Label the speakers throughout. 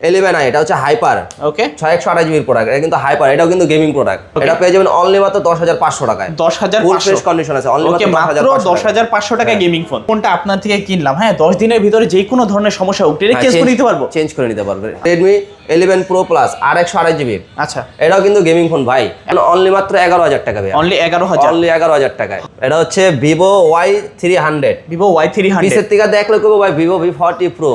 Speaker 1: Eleven I এটা হচ্ছে hyper
Speaker 2: ওকে
Speaker 1: ছয় একশো আঠাশ জিবির প্রোডাক্ট এটা কিন্তু হাইপার এটাও কিন্তু গেমিং প্রোডাক্ট এটা পেয়ে যাবেন অনলি মাত্র দশ হাজার পাঁচশো টাকায়।
Speaker 2: দশ হাজার
Speaker 1: ফুল ফ্রেশ কন্ডিশন আছে অনলি মাত্র
Speaker 2: দশ হাজার পাঁচশো টাকা গেমিং ফোন ফোনটা আপনার থেকে কিনলাম। হ্যাঁ দশ দিনের ভিতরে যে কোনো ধরনের সমস্যা হোক ডিরেক্ট চেঞ্জ করে দিতে পারব?
Speaker 1: চেঞ্জ করে নিতে পারবে। রেডমি ইলেভেন প্রো প্লাস আর একশো আঠাশ জিবি
Speaker 2: আচ্ছা।
Speaker 1: এটাও কিন্তু গেমিং ফোন ভাই। অনলি মাত্র এগারো হাজার টাকা ভাই
Speaker 2: অনলি এগারো হাজার।
Speaker 1: অনলি এগারো হাজার টাকায়। এটা হচ্ছে Vivo Y three hundred
Speaker 2: Vivo Y three hundred
Speaker 1: থেকে দেখলে কেবো ভাই Vivo V forty pro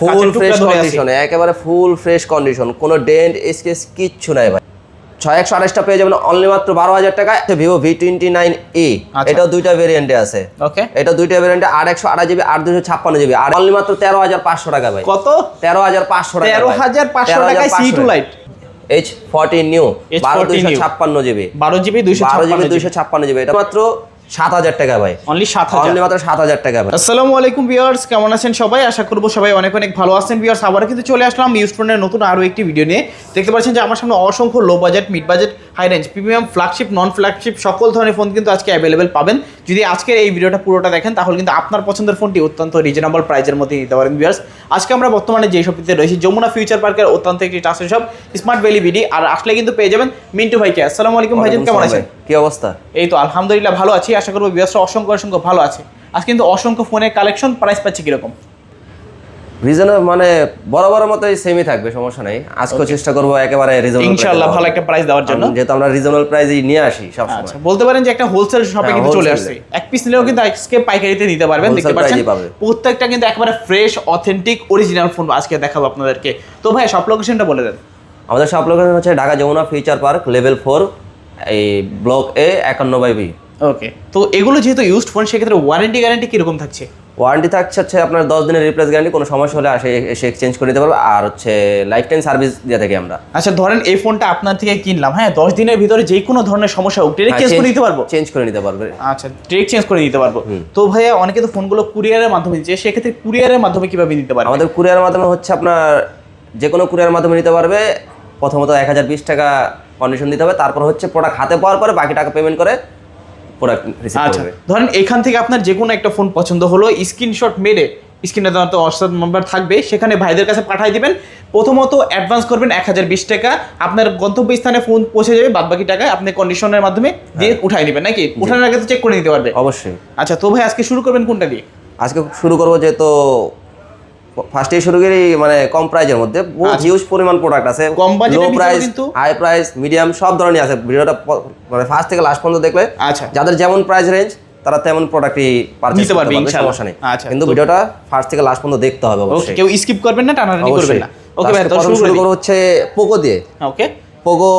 Speaker 1: full fresh কন্ডিশনে একেবারে ফুল ফ্রেশ কন্ডিশন কোনো ডেন্ট স্কেচ কিচ্ছু নাই ভাই। ছয় একশো আঠাশটা পেয়ে যাবেন অনলি মাত্র বারো হাজার টাকায়। ভিভো ভি টোয়েন্টি নাইন
Speaker 2: আচ্ছা।
Speaker 1: এটাও দুইটা ভেরিয়েন্টে আছে।
Speaker 2: ওকে
Speaker 1: এটা দুইটা ভেরিয়েন্টে আট একশো আঠাশ জিবি আর দুশো ছাপ্পান্ন জিবি। আর অনলি মাত্র তেরো হাজার পাঁচশো টাকা ভাই।
Speaker 2: কত?
Speaker 1: তেরো হাজার পাঁচশো টাকা
Speaker 2: তেরো হাজার পাঁচশো টাকায় C two lite
Speaker 1: H fourteen new
Speaker 2: H14
Speaker 1: বারো দুইশো। ছাপ্পান্ন জিবি।
Speaker 2: বারো জিবি দুইশো
Speaker 1: বারো জিবি। দুইশো ছাপ্পান্ন জিবি। এটা মাত্র সাত হাজার টাকা ভাই।
Speaker 2: অনলি সাত হাজার।
Speaker 1: মাত্র সাত হাজার টাকা ভাই।
Speaker 2: আসসালামু আলাইকুম ভিউয়ার্স কেমন আছেন সবাই? আশা করব সবাই অনেক অনেক ভালো আছেন। ভিউয়ার্স আবার কিন্তু চলে আসলাম ইউজ ফোনের নতুন আরও একটি ভিডিও নিয়ে। দেখতে পাচ্ছেন যে আমার সামনে অসংখ্য low budget mid budget high range premium flagship non flagship সকল ধরনের ফোন কিন্তু আজকে অ্যাভেলেবেল পাবেন। যদি আজকের এই ভিডিওটা পুরোটা দেখেন তাহলে কিন্তু আপনার পছন্দের ফোনটি অত্যন্ত রিজনেবল প্রাইজের মধ্যে নিতে পারেন ভিউয়ার্স। আজকে আমরা বর্তমানে যে শপিতে রয়েছি যমুনা ফিউচার পার্কের অত্যন্ত একটি টাসের শপ স্মার্ট ভ্যালি বিডি আর আসলে কিন্তু পেয়ে যাবেন মিন্টু ভাইকে। আসসালামু আলাইকুম ভাইজান কেমন আছেন?
Speaker 1: কি অবস্থা?
Speaker 2: এই তো আলহামদুলিল্লাহ ভালো আছি। আশা করব ভিউয়ার্সরা অসংখ্য অসংখ্য ভালো আছে। আজ কিন্তু অসংখ্য ফোনের কালেকশন প্রাইস পাচ্ছে কীরকম?
Speaker 1: রিজনেবল মানে মতোই সেমই থাকবে সমস্যা নেই। চেষ্টা করব একেবারে রিজনেবল
Speaker 2: ইনশাআল্লাহ ভালো একটা প্রাইস দেওয়ার জন্য।
Speaker 1: যেহেতু আমরা রিজনেবল প্রাইসই নিয়ে আসি সবসময়।
Speaker 2: আচ্ছা বলতে পারেন যে একটা হোলসেল শপে
Speaker 1: হ্যাঁ,
Speaker 2: কিন্তু চলে আসছে। এক পিস নিলেও কিন্তু আজকে পাইকারিতে নিতে পারবেন দেখতে পাচ্ছেন। প্রত্যেকটা কিন্তু একেবারে ফ্রেশ অথেন্টিক অরিজিনাল ফোন আজকে দেখাবো আপনাদেরকে। তো ভাই সব লোকেশনটা বলে দেন।
Speaker 1: আমাদের সব লোকেশন হচ্ছে Dhaka Jamuna future park level four এই ব্লক এ একান্ন বাই বি
Speaker 2: ওকে তো এগুলো যেহেতু ইউজড ফোন সেক্ষেত্রে ওয়ারেন্টি গ্যারান্টি কীরকম থাকছে?
Speaker 1: ওয়ারেন্টি থাকছে হচ্ছে আপনার দশ দিনের রিপ্লেস গ্যারান্টি কোনো সমস্যা হলে আসে এসে এক্সচেঞ্জ করে দিতে পারব। আর হচ্ছে লাইফ টাইম সার্ভিস দিয়ে থাকি আমরা।
Speaker 2: আচ্ছা ধরেন এই ফোনটা আপনার থেকে কিনলাম হ্যাঁ দশ দিনের ভিতরে যে কোনো ধরনের সমস্যা হোক ডিরেক্ট চেঞ্জ করে দিতে পারব?
Speaker 1: চেঞ্জ করে নিতে পারবে।
Speaker 2: আচ্ছা ডিরেক্ট চেঞ্জ করে দিতে পারব। তো ভাইয়া অনেকে তো ফোনগুলো কুরিয়ারের মাধ্যমে দিচ্ছে সেক্ষেত্রে কুরিয়ারের মাধ্যমে কীভাবে দিতে পারবে?
Speaker 1: আমাদের কুরিয়ার মাধ্যমে হচ্ছে আপনার যে কোনো কুরিয়ার মাধ্যমে নিতে পারবে। প্রথমত এক হাজার বিশ টাকা কন্ডিশন দিতে হবে তারপর হচ্ছে প্রোডাক্ট হাতে পাওয়ার পরে বাকি টাকা পেমেন্ট করে রিসিভ
Speaker 2: আচ্ছা ধরেন এখান থেকে আপনার যে কোনো একটা ফোন পছন্দ হলো স্ক্রিনশট মেরে স্ক্রিনে তো হোয়াটসঅ্যাপ নাম্বার থাকবে সেখানে ভাইদের কাছে পাঠিয়ে দিবেন। প্রথমত অ্যাডভান্স করবেন এক হাজার বিশ টাকা আপনার গন্তব্যস্থানে ফোন পৌঁছে যাবে বাদ বাকি টাকা আপনি কন্ডিশনের মাধ্যমে দিয়ে উঠাই নেবেন নাকি? উঠানোর আগে তো চেক করে নিতে পারবে।
Speaker 1: অবশ্যই।
Speaker 2: আচ্ছা তো ভাই আজকে শুরু করবেন কোনটা দিয়ে?
Speaker 1: আজকে শুরু করব যেহেতু ফার্স্টে শুরু করি মানে কম প্রাইজের মধ্যে বহুত হিউজ পরিমাণ প্রোডাক্ট আছে।
Speaker 2: আচ্ছা। কম
Speaker 1: low price high price medium সব ধরনের আছে। ভিডিওটা মানে ফার্স্ট থেকে লাস্ট পর্যন্ত দেখলে
Speaker 2: আচ্ছা।
Speaker 1: যাদের যেমন প্রাইস রেঞ্জ তারা তেমন প্রোডাক্টই পারচেজ করতে
Speaker 2: পারবে।
Speaker 1: সমস্যা নেই।
Speaker 2: আচ্ছা,
Speaker 1: কিন্তু ভিডিওটা ফার্স্ট থেকে লাস্ট পর্যন্ত দেখতে হবে অবশ্যই।
Speaker 2: কেউ স্কিপ করবেন না টানাটানি করবেন না। ওকে ভাই তো শুরু
Speaker 1: শুরু
Speaker 2: করি।
Speaker 1: করব হচ্ছে পোকো দিয়ে।
Speaker 2: ওকে
Speaker 1: পোকো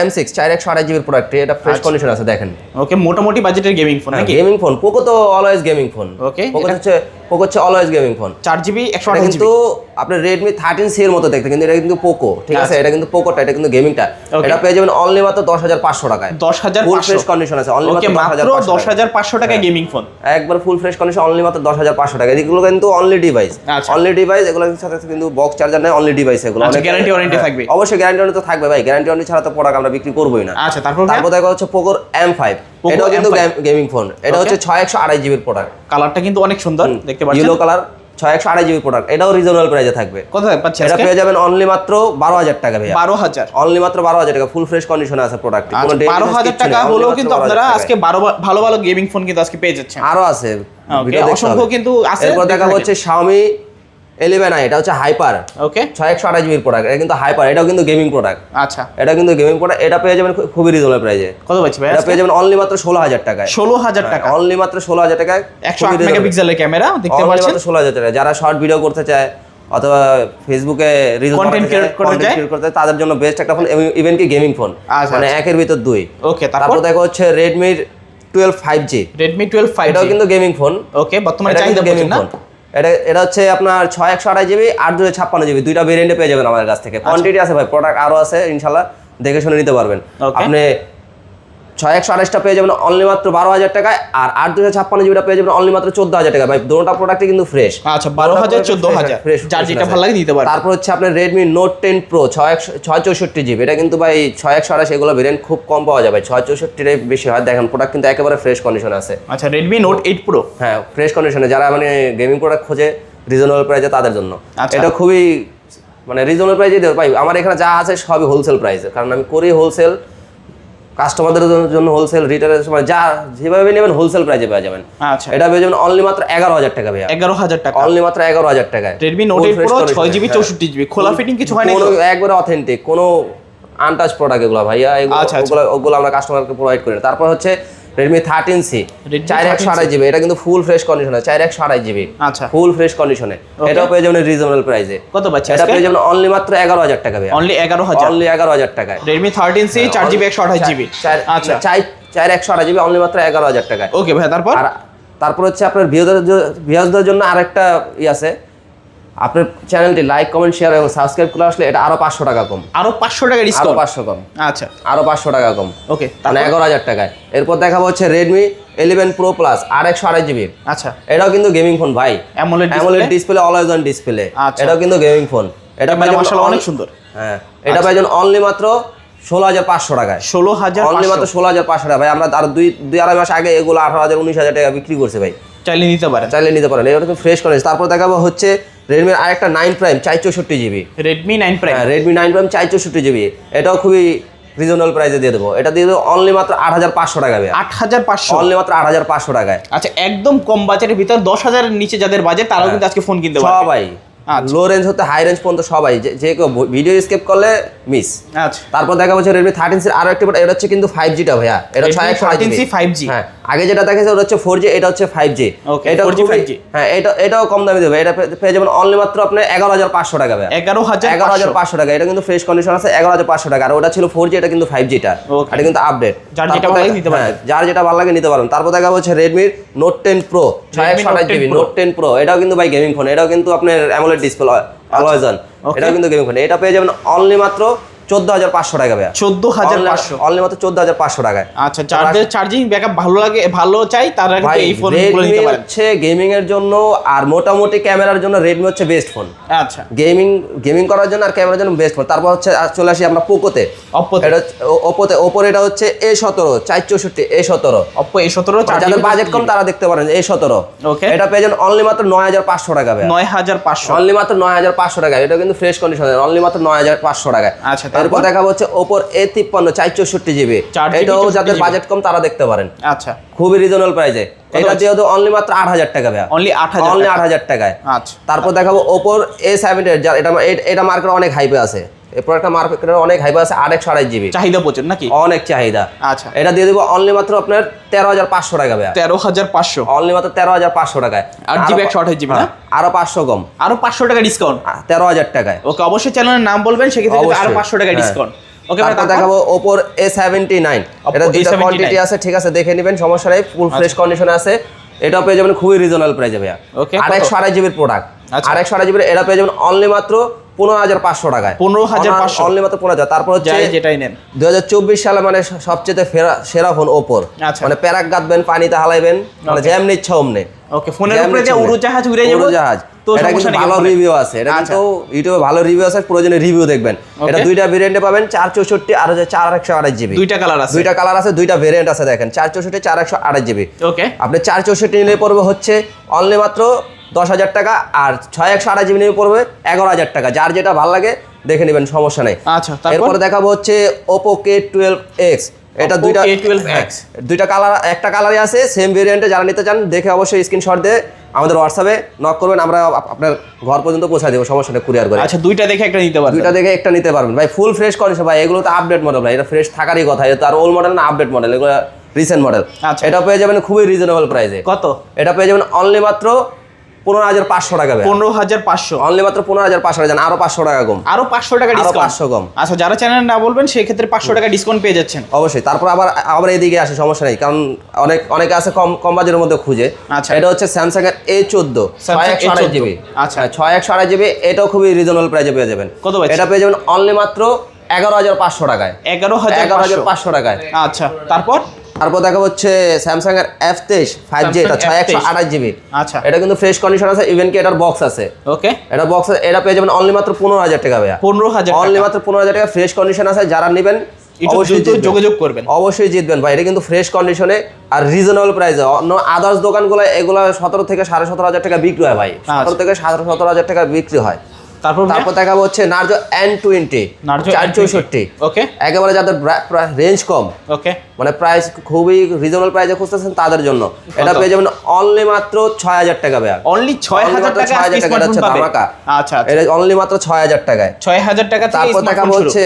Speaker 1: এম সিক্স চার একশো আড়াই জিবির প্রোডাক্ট এটা ফ্রেশ
Speaker 2: আচ্ছা।
Speaker 1: কন্ডিশন আছে দেখেন।
Speaker 2: ওকে মোটামুটি বাজেটের gaming phone
Speaker 1: gaming phone Poco তো always gaming phone
Speaker 2: okay
Speaker 1: Poco হচ্ছে পোকো হচ্ছে অলওয়েজ গেমিং ফোন
Speaker 2: চার জিবি একশো
Speaker 1: কিন্তু আপনার রেডমি থার্টিন সি এর মতো দেখতে কিন্তু এটা কিন্তু পোকো ঠিক আছে?
Speaker 2: আচ্ছা।
Speaker 1: এটা কিন্তু পোকোটা এটা কিন্তু গেমিংটা. এটা পেয়ে যাবেন অনলি মাত্র দশ হাজার পাঁচশো টাকায়।
Speaker 2: দশ হাজার
Speaker 1: ফুল ফ্রেশ কন্ডিশন আছে অনলি মাত্র
Speaker 2: দশ হাজার পাঁচশো টাকায়। গেমিং ফোন
Speaker 1: একবার ফুল ফ্রেশ কন্ডিশন অনলি মাত্র দশ হাজার পাঁচশো টাকা এগুলো কিন্তু অনলি ডিভাইস
Speaker 2: আচ্ছা।
Speaker 1: অনলি ডিভাইস এগুলোর সাথে সাথে কিন্তু বক্স চার্জার নেই অনলি ডিভাইস এগুলো।
Speaker 2: আচ্ছা, guarantee warranty
Speaker 1: হ্যাঁ,
Speaker 2: থাকবে।
Speaker 1: অবশ্যই গ্যারান্টি ওয়ারেন্টি তো থাকবে ভাই। গ্যারান্টি ওয়ারেন্টি ছাড়া তো প্রোডাক্ট আমরা বিক্রি করবোই না।
Speaker 2: আচ্ছা তারপর
Speaker 1: তারপর দেখা হচ্ছে পোকোর এম ফাইভ এটা কিন্তু গেমিং ফোন এটা হচ্ছে ছয় একশো আড়াই জিবির প্রোডাক্ট
Speaker 2: কালারটা কিন্তু অনেক সুন্দর দেখতে পাচ্ছেন?
Speaker 1: ইয়েলো কালার ছয় একশো আড়াই জিবি প্রোডাক্ট এটাও রিজনেবল প্রাইসে থাকবে।
Speaker 2: কোথায় পাচ্ছেন
Speaker 1: এটা পেয়ে যাবেন অনলি মাত্র বারো হাজার টাকা ভাই
Speaker 2: বারো হাজার।
Speaker 1: অনলি মাত্র বারো হাজার টাকা ফুল ফ্রেশ কন্ডিশনে আছে প্রোডাক্ট
Speaker 2: আচ্ছা, বারো হাজার টাকা হলেও কিন্তু আপনারা আজকে বারো ভালো ভালো গেমিং ফোন কিন্তু আজকে পেয়ে যাচ্ছেন।
Speaker 1: আরও আছে
Speaker 2: অসংখ্য কিন্তু আছে
Speaker 1: এরপর দেখা হচ্ছে শাওমি 11 আই এটা হচ্ছে হাইপার
Speaker 2: ওকে
Speaker 1: 6128 জিবির প্রোডাক্ট এটা কিন্তু হাইপার এটাও কিন্তু গেমিং প্রোডাক্ট
Speaker 2: আচ্ছা।
Speaker 1: এটা কিন্তু গেমিং প্রোডাক্ট এটা পেয়ে যাবেন খুবই রিজনেবল প্রাইসে
Speaker 2: কত পাচ্ছি ভাই
Speaker 1: এটা পেয়ে যাবেন অনলি মাত্র 16000 টাকায়।
Speaker 2: 16000 টাকা।
Speaker 1: হ্যাঁ, অনলি মাত্র 16000 টাকায়
Speaker 2: 108 মেগাপিক্সেলের ক্যামেরা দেখতে পাচ্ছেন?
Speaker 1: মাত্র 16000 টাকা যারা শর্ট ভিডিও করতে চায় অথবা ফেসবুকে রিল
Speaker 2: কন্টেন্ট ক্রিয়েট করতে চায়?
Speaker 1: করতে তাদের জন্য বেস্ট একটা ফোন ইভেন কি গেমিং ফোন
Speaker 2: আচ্ছা, আচ্ছা।
Speaker 1: মানে একের ভিতর দুই।
Speaker 2: ওকে তারপর?
Speaker 1: দেখো হচ্ছে Redmi 12 5G
Speaker 2: Redmi 12 5G
Speaker 1: এটাও কিন্তু গেমিং ফোন
Speaker 2: ওকে বর্তমানে চাহিদা
Speaker 1: গেমিং ফোন এটা এটা হচ্ছে আপনার ছয় একশো আড়াই জিবি আট দুশো ছাপ্পান্ন জিবি। দুইটা ভেরিয়েন্টে পেয়ে যাবেন আমাদের কাছ থেকে।
Speaker 2: আচ্ছা।
Speaker 1: কোয়ান্টিটি আছে ভাই প্রোডাক্ট আরও আছে ইনশাল্লাহ দেখে শুনে নিতে পারবেন। আপনি ছয় একশো আঠাশটা পেয়ে যাবেন অনলি মাত্র বারো হাজার টাকায় আর আট দুশো ছাপ্পান্ন জিবিটা পেয়ে যাবেন অনলি মাত্র চোদ্দ হাজার টাকা ভাই দুটোটা প্রোডাক্টই কিন্তু ফ্রেশ
Speaker 2: আচ্ছা বারো হাজার চোদ্দ হাজার। যার যেটা ভালো লাগে নিতে পারবে।
Speaker 1: তারপর হচ্ছে আপনার রেডমি নোট টেন প্রো ছয় একশো ছয় চৌষট্টি জিবি। এটা কিন্তু ভাই ছয় একশো আঠাশ এগুলো ভেরিয়েন্ট খুব কম পাওয়া যাবে ছয় চৌষট্টিটাই বেশি হয়। দেখেন প্রোডাক্ট কিন্তু একেবারে ফ্রেশ কন্ডিশন আছে।
Speaker 2: আচ্ছা রেডমি নোট এইট প্রো
Speaker 1: হ্যাঁ ফ্রেশ কন্ডিশনে যারা মানে গেমিং প্রোডাক্ট খোঁজে রিজনেবল প্রাইসে তাদের জন্য।
Speaker 2: আচ্ছা।
Speaker 1: এটা খুবই মানে রিজনেবল প্রাইসে দেবো ভাই আমার এখানে যা আছে সবই হোলসেল প্রাইসে কারণ আমি করি হোলসেল কাস্টমারদের জন্য হোলসেল রিটেলের সময় যা যেভাবে নেবেন হোলসেল প্রাইসে পেয়ে যাবেন।
Speaker 2: আচ্ছা।
Speaker 1: এটা পেয়ে যাবেন অনলি মাত্র এগারো হাজার টাকা ভাইয়া।
Speaker 2: এগারো হাজার টাকা।
Speaker 1: অনলি মাত্র এগারো হাজার টাকায়।
Speaker 2: রেডমি নোট এইট প্রো ছয় জিবি
Speaker 1: হ্যাঁ।
Speaker 2: চৌষট্টি জিবি খোলা ফিটিং কিছু হয়
Speaker 1: না একবারে অথেন্টিক কোনো আনটাচ প্রোডাক্ট এগুলো ভাইয়া এগুলো
Speaker 2: আচ্ছা, আচ্ছা।
Speaker 1: ওগুলো আমরা কাস্টমারকে প্রোভাইড করি। তারপর হচ্ছে রেডমি থার্টিন সি চার একশো
Speaker 2: 13C
Speaker 1: আড়াই জিবি এটা কিন্তু ফুল ফ্রেশ কন্ডিশনে চার একশো আড়াই জিবি
Speaker 2: আচ্ছা।
Speaker 1: ফুল ফ্রেশ কন্ডিশনে এটাও পেয়ে যাবেন রিজনেবল প্রাইসে
Speaker 2: কত পাচ্ছে
Speaker 1: এটা পেয়ে যাবেন অনলি মাত্র এগারো হাজার টাকা
Speaker 2: অনলি এগারো হাজার।
Speaker 1: অনলি এগারো হাজার টাকায়।
Speaker 2: রেডমি থার্টিন সি চার জিবি একশো আঠাশ জিবি আচ্ছা।
Speaker 1: চার চার একশো আড়াই জিবি অনলি মাত্র এগারো হাজার টাকায়।
Speaker 2: ওকে ভাই তারপর?
Speaker 1: তারপর হচ্ছে আপনার ভিউজদের জন্য আরেকটা ই আছে আপনার চ্যানেলটি লাইক কমেন্ট শেয়ার এবং সাবস্ক্রাইব করে আসলে এটা আরও পাঁচশো টাকা কম।
Speaker 2: আরও পাঁচশো টাকা
Speaker 1: আরও
Speaker 2: ডিসকাউন্ট
Speaker 1: পাঁচশো কম।
Speaker 2: আচ্ছা।
Speaker 1: আরও পাঁচশো টাকা কম।
Speaker 2: ওকে
Speaker 1: মানে এগারো হাজার টাকায়। এরপর দেখাবো হচ্ছে রেডমি ইলেভেন প্রো প্লাস আর একশো আড়াই জিবি
Speaker 2: আচ্ছা।
Speaker 1: এটাও কিন্তু গেমিং ফোন ভাই।
Speaker 2: AMOLED
Speaker 1: display always on display
Speaker 2: আচ্ছা।
Speaker 1: এটাও কিন্তু গেমিং ফোন এটা পাইছেন
Speaker 2: অনেক সুন্দর।
Speaker 1: হ্যাঁ। এটা পাইছেন অনলি মাত্র ষোলো হাজার পাঁচশো টাকায়।
Speaker 2: ষোলো হাজার
Speaker 1: অনলি মাত্র ষোলো হাজার পাঁচশো টাকা। ভাই আমরা আর দুই দুই আড়াই মাস আগে এগুলো আঠারো হাজার উনিশ হাজার টাকা বিক্রি করছে ভাই।
Speaker 2: চাইলে নিতে পারেন।
Speaker 1: চাইলে নিতে পারেন। এটা তো ফ্রেশ করে তারপর দেখাবো হচ্ছে রেডমির আরেকটা নাইন প্রাইম চার চৌষট্টি জিবি
Speaker 2: রেডমি নাইন প্রাইম
Speaker 1: হ্যাঁ রেডমি নাইন প্রাইম চার চৌষট্টি জিবি এটাও খুবই রিজনেবল প্রাইসে দিয়ে দেবো। এটা দিয়ে দেবো অনলি মাত্র আট হাজার পাঁচশো টাকা ভাই
Speaker 2: আট হাজার পাঁচশো?
Speaker 1: অনলি মাত্র আট হাজার পাঁচশো টাকায়।
Speaker 2: আচ্ছা একদম কম বাজেটের ভিতর দশ হাজারের নিচে যাদের বাজেট তারাও কিন্তু আজকে ফোন কিনতে পারবে।
Speaker 1: সবাই।
Speaker 2: আচ্ছা।
Speaker 1: লো রেঞ্জ হতে হাই রেঞ্জ পর্যন্ত সবাই। যে- কেউ ভিডিও স্কেপ করলে মিস
Speaker 2: আচ্ছা।
Speaker 1: তারপর দেখা হচ্ছে রেডমি থার্টিন সির আরও একটি এটা হচ্ছে কিন্তু ফাইভ জিটা ভাইয়া। এটা ছয় একশো
Speaker 2: 13C 5G
Speaker 1: হ্যাঁ। আগে যেটা দেখেছে ওটা হচ্ছে ফোর জি এটা হচ্ছে ফাইভ জি এটা
Speaker 2: 4G,
Speaker 1: খুবই-
Speaker 2: 5G
Speaker 1: হ্যাঁ এটা এটাও কম দামে দেবে। এটা পেয়ে যাবেন অনলি মাত্র আপনার এগারো হাজার পাঁচশো টাকা
Speaker 2: এগারো হাজার
Speaker 1: এগারো হাজার পাঁচশো টাকা। এটা কিন্তু ফ্রেশ কন্ডিশন আছে এগারো হাজার পাঁচশো টাকা। আর ওটা ছিল ফোর জি এটা কিন্তু ফাইভ জিটা. এটা কিন্তু আপডেট
Speaker 2: যার যেটা ভালো লাগে নিতে পারবেন।
Speaker 1: যার যেটা ভালো লাগে নিতে পারেন তারপর দেখা হচ্ছে রেডমির নোট টেন প্রো ছয়
Speaker 2: Redmi
Speaker 1: একশো
Speaker 2: Note
Speaker 1: আঠাশ
Speaker 2: 10
Speaker 1: জিবি নোট টেন প্রো এটাও কিন্তু ভাই গেমিং ফোন এটাও কিন্তু আপনার অ্যামোলেড ডিসপ্লে
Speaker 2: Okay.
Speaker 1: এটাও কিন্তু গেমিং ফোন এটা পেয়ে যাবেন অনলি মাত্র চোদ্দ হাজার পাঁচশো টাকা ভাইয়া।
Speaker 2: চোদ্দ হাজার পাঁচশো?
Speaker 1: অনলি মাত্র চোদ্দ হাজার পাঁচশো টাকায়।
Speaker 2: আচ্ছা যাদের চার্জিং ব্যাকআপ ভালো লাগে ভালো চাই তারা
Speaker 1: ভাই
Speaker 2: এই ফোন নিতে পারেন।
Speaker 1: হচ্ছে গেমিং এর জন্য আর মোটামুটি ক্যামেরার জন্য রেডমি হচ্ছে বেস্ট ফোন
Speaker 2: আচ্ছা।
Speaker 1: গেমিং গেমিং করার জন্য আর ক্যামেরার জন্য বেস্ট ফোন তারপর হচ্ছে চলে আসি আমরা পোকোতে এটা ওপোতে ওপোর এটা হচ্ছে এ সতেরো চার চৌষট্টি এ সতেরো।
Speaker 2: অপ্পো এ সতেরো
Speaker 1: যাদের বাজেট কম তারা দেখতে পারেন এ সতেরো।
Speaker 2: Okay.
Speaker 1: এটা পেয়ে যান অনলি মাত্র নয় হাজার পাঁচশো টাকা
Speaker 2: নয় হাজার পাঁচশো।
Speaker 1: অনলি মাত্র নয় হাজার পাঁচশো টাকা এটা কিন্তু ফ্রেশ কন্ডিশন অনলি মাত্র নয় হাজার পাঁচশো টাকায়।
Speaker 2: আচ্ছা, তারপর?
Speaker 1: দেখা হচ্ছে ওপর এ তিপ্পান্ন চার চৌষট্টি জিবি
Speaker 2: 4GB
Speaker 1: এটাও যাদের বাজেট কম তারা দেখতে পারেন।
Speaker 2: আচ্ছা।
Speaker 1: খুবই রিজনেবল প্রাইসে এটা যেহেতু অনলি মাত্র আট হাজার টাকা ভাই
Speaker 2: অনলি আট হাজার
Speaker 1: অনলি আট হাজার টাকায়।
Speaker 2: আচ্ছা।
Speaker 1: তারপর দেখাবো ওপর এ সেভেন্টি এটা এটা মার্কেটে অনেক হাইপে আছে। এই প্রোডাক্টটা মার্কেটে অনেক হাইপে আছে আট একশো আড়াই জিবি
Speaker 2: চাহিদা প্রচুর নাকি?
Speaker 1: অনেক চাহিদা।
Speaker 2: আচ্ছা।
Speaker 1: এটা দিয়ে দেবো অনলি মাত্র আপনার তেরো হাজার পাঁচশো টাকা ভাইয়া।
Speaker 2: তেরো হাজার পাঁচশো?
Speaker 1: অনলি মাত্র তেরো হাজার পাঁচশো টাকায়।
Speaker 2: আট জিবি একশো আঠাশ জিবি
Speaker 1: হ্যাঁ, আরও পাঁচশো কম।
Speaker 2: আরও পাঁচশো টাকা ডিসকাউন্ট
Speaker 1: তেরো হাজার টাকায়।
Speaker 2: ওকে অবশ্যই চ্যানেলের নাম বলবেন সেক্ষেত্রে
Speaker 1: আরও
Speaker 2: পাঁচশো টাকা
Speaker 1: হ্যাঁ।
Speaker 2: ডিসকাউন্ট ওকে
Speaker 1: তারপর দেখাবো ওপোর এ সেভেন্টি নাইন এটা দুইটা কোয়ান্টিটি আছে ঠিক আছে দেখে নেবেন সমস্যা নেই ফুল ফ্রেশ কন্ডিশনে আছে। এটাও পেয়ে যাবেন খুবই রিজনেবল প্রাইসে ভাইয়া। আর
Speaker 2: কত?
Speaker 1: একশো আড়াই জিবির প্রোডাক্ট। আর একশো এটা পেয়ে যাবেন অনলি মাত্র পনেরো হাজার পাঁচশো টাকায়।
Speaker 2: 15,500
Speaker 1: অনলি মাত্র পনেরো হাজার। তারপর হচ্ছে
Speaker 2: যেটাই নেন।
Speaker 1: দুই হাজার চব্বিশ সালে মানে সবচেয়ে ফেরা সেরা ফোন ওপোর
Speaker 2: আচ্ছা।
Speaker 1: মানে প্যারাক গাঁথবেন পানিতে হালাইবেন মানে যেমনি ইচ্ছা অমনে।
Speaker 2: ওকে ফোনের উপরে যে উড়োজাহাজ উড়ে যাবে
Speaker 1: উড়োজাহাজ
Speaker 2: তো
Speaker 1: এটা কিন্তু ভালো রিভিউ আছে। এটা
Speaker 2: আচ্ছা।
Speaker 1: কিন্তু ইউটিউবে ভালো রিভিউ আছে প্রয়োজনে রিভিউ দেখবেন। এটা দুইটা ভেরিয়েন্টে পাবেন চার চৌষট্টি আর হচ্ছে চার একশো আড়াই জিবি
Speaker 2: দুইটা কালার আছে।
Speaker 1: দুইটা কালার আছে দুইটা ভেরিয়েন্ট আছে দেখেন। চার চৌষট্টি চার একশো আড়াই জিবি
Speaker 2: ওকে
Speaker 1: আপনি চার চৌষট্টি নিলে পড়বে হচ্ছে অনলি মাত্র দশ হাজার টাকা আর ছয় একশো আড়াই জিবি পড়বে এগারো হাজার টাকা। যার যেটা ভালো লাগে দেখে নেবেন সমস্যা নেই।
Speaker 2: আচ্ছা
Speaker 1: এরপরে দেখাবো হচ্ছে ওপো কে টুয়েলভ এক্স এটা দুইটা
Speaker 2: K12X
Speaker 1: দুইটা কালার একটা কালারই আছে সেম ভেরিয়েন্টে যারা নিতে চান দেখে অবশ্যই স্ক্রিনশট দিয়ে আমাদের হোয়াটসঅ্যাপে নক করবেন আমরা আপনার ঘর পর্যন্ত পৌঁছায় দেবো সমস্যা নেই কুরিয়ার করে।
Speaker 2: আচ্ছা দুইটা দেখে একটা নিতে পারবেন।
Speaker 1: দুইটা দেখে একটা নিতে পারবেন। ভাই ফুল ফ্রেশ কন্ডিশন ভাই এগুলো তো আপডেট মডেল ভাই এটা ফ্রেশ থাকারই কথা। এটা আর ওল্ড মডেল না আপডেট মডেল এগুলো রিসেন্ট মডেল
Speaker 2: আচ্ছা।
Speaker 1: এটা পেয়ে যাবেন খুবই রিজনেবল প্রাইসে
Speaker 2: কত?
Speaker 1: এটা পেয়ে যাবেন অনলি মাত্র পনেরো হাজার পাঁচশো টাকা
Speaker 2: পনেরো হাজার পাঁচশো।
Speaker 1: অনলি মাত্র পনেরো হাজার পাঁচশো টাকা আরও পাঁচশো টাকা কম।
Speaker 2: আরও পাঁচশো টাকা ডিসকাউন্ট
Speaker 1: পাঁচশো কম।
Speaker 2: আচ্ছা যারা চ্যানেল না বলবেন সেক্ষেত্রে পাঁচশো টাকা ডিসকাউন্ট পেয়ে যাচ্ছেন।
Speaker 1: অবশ্যই। তারপর আবার আবার এদিকে আসে সমস্যা নেই। কারণ অনেক অনেকে আছে কম কম বাজেটের মধ্যে খুঁজে।
Speaker 2: আচ্ছা।
Speaker 1: এটা হচ্ছে স্যামসাং এর এ চোদ্দ। ছয় একশো আড়াই জিবি
Speaker 2: আচ্ছা।
Speaker 1: ছয় একশো আড়াই জিবি এটাও খুবই রিজনেবল প্রাইসে পেয়ে যাবেন।
Speaker 2: কত
Speaker 1: এটা পেয়ে যাবেন অনলি মাত্র এগারো হাজার পাঁচশো টাকায়।
Speaker 2: এগারো হাজার
Speaker 1: এগারো হাজার
Speaker 2: পাঁচশো
Speaker 1: টাকায়।
Speaker 2: আচ্ছা তারপর?
Speaker 1: তারপর দেখা হচ্ছে স্যামসাং এর এফ তেইশ ফাইভ জি এটা ছয় একশো আঠাশ জিবি
Speaker 2: আচ্ছা।
Speaker 1: এটা কিন্তু ফ্রেশ কন্ডিশন আছে ইভেন কি এটার বক্স আছে।
Speaker 2: ওকে
Speaker 1: এটা বক্স এটা পেয়ে যাবেন অনলি মাত্র পনেরো হাজার টাকা ভাইয়া।
Speaker 2: পনেরো হাজার
Speaker 1: অনলি মাত্র পনেরো হাজার টাকা ফ্রেশ কন্ডিশন আছে যারা নেবেন অবশ্যই
Speaker 2: যোগাযোগ করবেন।
Speaker 1: অবশ্যই জিতবেন ভাই এটা কিন্তু ফ্রেশ কন্ডিশনে আর রিজনেবল প্রাইসে অন্য আদার্স দোকানগুলো এগুলো সতেরো থেকে সাড়ে সতেরো হাজার টাকা বিক্রি হয় ভাই। সতেরো
Speaker 2: আচ্ছা।
Speaker 1: থেকে সাড়ে সতেরো হাজার টাকা বিক্রি হয়।
Speaker 2: তারপর
Speaker 1: তারপর দেখাবো হচ্ছে নার্জো এন টোয়েন্টি চার চৌষট্টি
Speaker 2: ওকে
Speaker 1: একেবারে যাদের রেঞ্জ কম।
Speaker 2: ওকে
Speaker 1: মানে প্রাইস খুবই রিজনেবল প্রাইসে খুঁজতেছেন তাদের জন্য। এটা পেয়ে যাবেন অনলি মাত্র ছয় হাজার টাকা ভাইয়া।
Speaker 2: অনলি ছয় হাজার টাকা
Speaker 1: 6,000
Speaker 2: আজকে
Speaker 1: টাকা, হচ্ছে ধামাকা।
Speaker 2: আচ্ছা আচ্ছা।
Speaker 1: এটা অনলি মাত্র ছয় হাজার টাকায়।
Speaker 2: ছয় হাজার টাকা
Speaker 1: তারপর দেখাবো হচ্ছে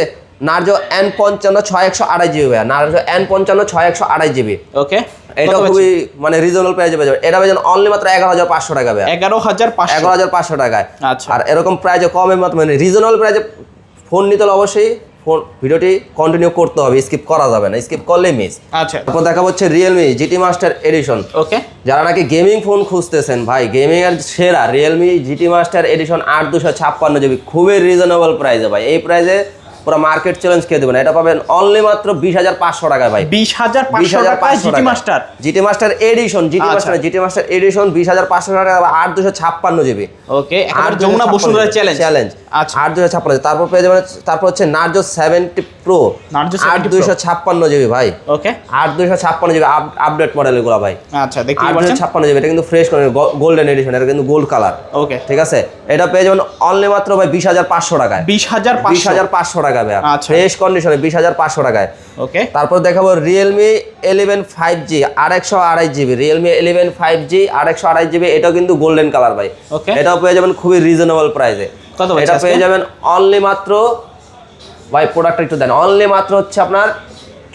Speaker 1: নার্জো এন পঞ্চান্ন ছয় একশো আড়াই জিবি ভাইয়া। নার্জো এন পঞ্চান্ন ছয় একশো আড়াই জিবি।
Speaker 2: ওকে
Speaker 1: এটা খুবই মানে রিজনেবল প্রাইসে পেয়ে যাবে। এটা পেয়ে অনলি মাত্র এগারো হাজার পাঁচশো টাকা
Speaker 2: এগারো হাজার
Speaker 1: এগারো হাজার পাঁচশো টাকায়।
Speaker 2: আচ্ছা।
Speaker 1: আর এরকম প্রাইজে কমের মতো মানে রিজনেবল প্রাইজে ফোন নিতে হলে অবশ্যই ফোন ভিডিওটি কন্টিনিউ করতে হবে স্কিপ করা যাবে না। স্কিপ করলে মিস
Speaker 2: আচ্ছা।
Speaker 1: তারপর দেখা হচ্ছে Realme GT master edition
Speaker 2: okay
Speaker 1: যারা নাকি গেমিং ফোন খুঁজতেছেন ভাই গেমিং এর সেরা রিয়েলমি জিটি মাস্টার এডিশন আট দুশো ছাপ্পান্ন জিবি। খুবই রিজনেবল প্রাইসে ভাই। এই প্রাইসে পুরো মার্কেট চ্যালেঞ্জ খেয়ে দেবেন এটা পাবেন অনলি মাত্র বিশ হাজার পাঁচশো টাকায় ভাই।
Speaker 2: বিশ হাজার
Speaker 1: বিশ হাজার পাঁচশো
Speaker 2: GT master
Speaker 1: GT master edition GT. Master GT master edition বিশ হাজার পাঁচশো টাকা আট দুশো ছাপ্পান্ন জিবি
Speaker 2: ওকে আর যমুনা বসুন্ধরা চ্যালেঞ্জ
Speaker 1: চ্যালেঞ্জ
Speaker 2: আচ্ছা।
Speaker 1: আট দুশো ছাপ্পান্ন তারপর পেয়ে যাবেন তারপর হচ্ছে নার্জো সেভেন্টি প্রো আট দুইশো ছাপ্পান্ন জিবি ভাই।
Speaker 2: ওকে
Speaker 1: আট দুইশো ছাপ্পান্ন জিবি আপডেট মডেল এগুলো ভাই।
Speaker 2: আচ্ছা
Speaker 1: আট দুইশো ছাপ্পান্ন জিবি এটা কিন্তু ফ্রেশ গোল্ডেন এডিশন এটা কিন্তু গোল্ড কালার
Speaker 2: ওকে
Speaker 1: ঠিক আছে? এটা পেয়ে যাবেন অনলি মাত্র ভাই বিশ হাজার পাঁচশো টাকায়।
Speaker 2: বিশ হাজার
Speaker 1: বিশ হাজার পাঁচশো টাকা ভাই।
Speaker 2: আচ্ছা।
Speaker 1: ফ্রেশ কন্ডিশনে বিশ হাজার পাঁচশো টাকায়।
Speaker 2: ওকে
Speaker 1: তারপর দেখাবো রিয়েলমি ইলেভেন ফাইভ জি আর একশো আড়াই GB. Realme eleven five G আর একশো আড়াই জিবি এটাও কিন্তু গোল্ডেন কালার ভাই. এটাও পেয়ে যাবেন খুবই রিজনেবল প্রাইসে এটা পেয়ে যাবেন অনলি মাত্র ভাই প্রোডাক্টটা একটু দেন। অনলি মাত্র হচ্ছে আপনার